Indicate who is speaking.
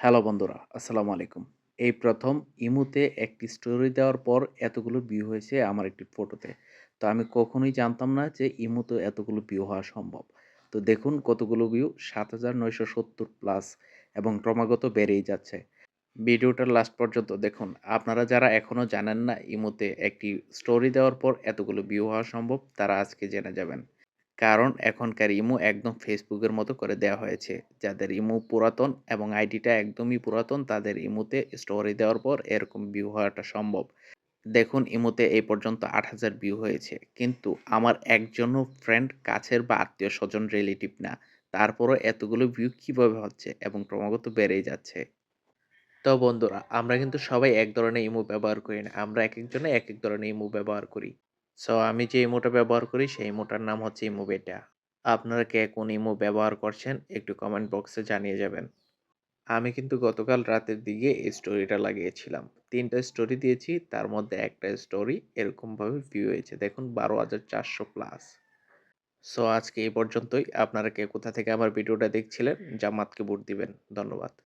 Speaker 1: Hello বন্ধুরা, আসসালামু আলাইকুম। এই প্রথম ইমুতে একটি স্টোরি দেওয়ার পর এতগুলো ভিউ হয়েছে আমার একটি ফটোতে। তো আমি কখনোই জানতাম না যে ইমুতে এতগুলো ভিউ হওয়া সম্ভব। তো দেখুন কতগুলো ভিউ ৭৯৭০ প্লাস এবং ক্রমাগত বেড়েই যাচ্ছে। ভিডিওটার লাস্ট পর্যন্ত দেখুন। আপনারা যারা এখনও জানেন না ইমুতে একটি স্টোরি দেওয়ার পর এতগুলো ভিউ হওয়া সম্ভব, তারা আজকে জেনে যাবেন। কারণ এখনকার ইমো একদম ফেসবুকের মতো করে দেওয়া হয়েছে। যাদের ইমো পুরাতন এবং আইডিটা একদমই পুরাতন, তাদের ইমোতে স্টোরি দেওয়ার পর এরকম ভিউ হওয়াটা সম্ভব। দেখুন, ইমোতে এই পর্যন্ত ৮০০০ ভিউ হয়েছে। কিন্তু আমার একজনও ফ্রেন্ড কাছের বা আত্মীয় স্বজন রিলেটিভ না। তারপরও এতগুলো ভিউ কীভাবে হচ্ছে এবং ক্রমাগত বেড়েই যাচ্ছে। তো বন্ধুরা, আমরা কিন্তু সবাই এক ধরনের ইমো ব্যবহার করি না। আমরা এক একজনে এক এক ধরনের ইমো ব্যবহার করি। সো আমি যে ইমোটা ব্যবহার করি সেই ইমোটার নাম হচ্ছে ইমো বেটা। আপনারা কে কোন ইমো ব্যবহার করছেন একটু কমেন্ট বক্সে জানিয়ে যাবেন। আমি কিন্তু গতকাল রাতের দিকে এই স্টোরিটা লাগিয়েছিলাম। ৩ টা স্টোরি দিয়েছি তার মধ্যে একটা স্টোরি এরকমভাবে ভিউ হয়েছে। দেখুন ১২,৪০০ প্লাস। সো আজকে এই পর্যন্তই। আপনারা কে কোথা থেকে আমার ভিডিওটা দেখছিলেন জামাতকে ভোট দিবেন। ধন্যবাদ।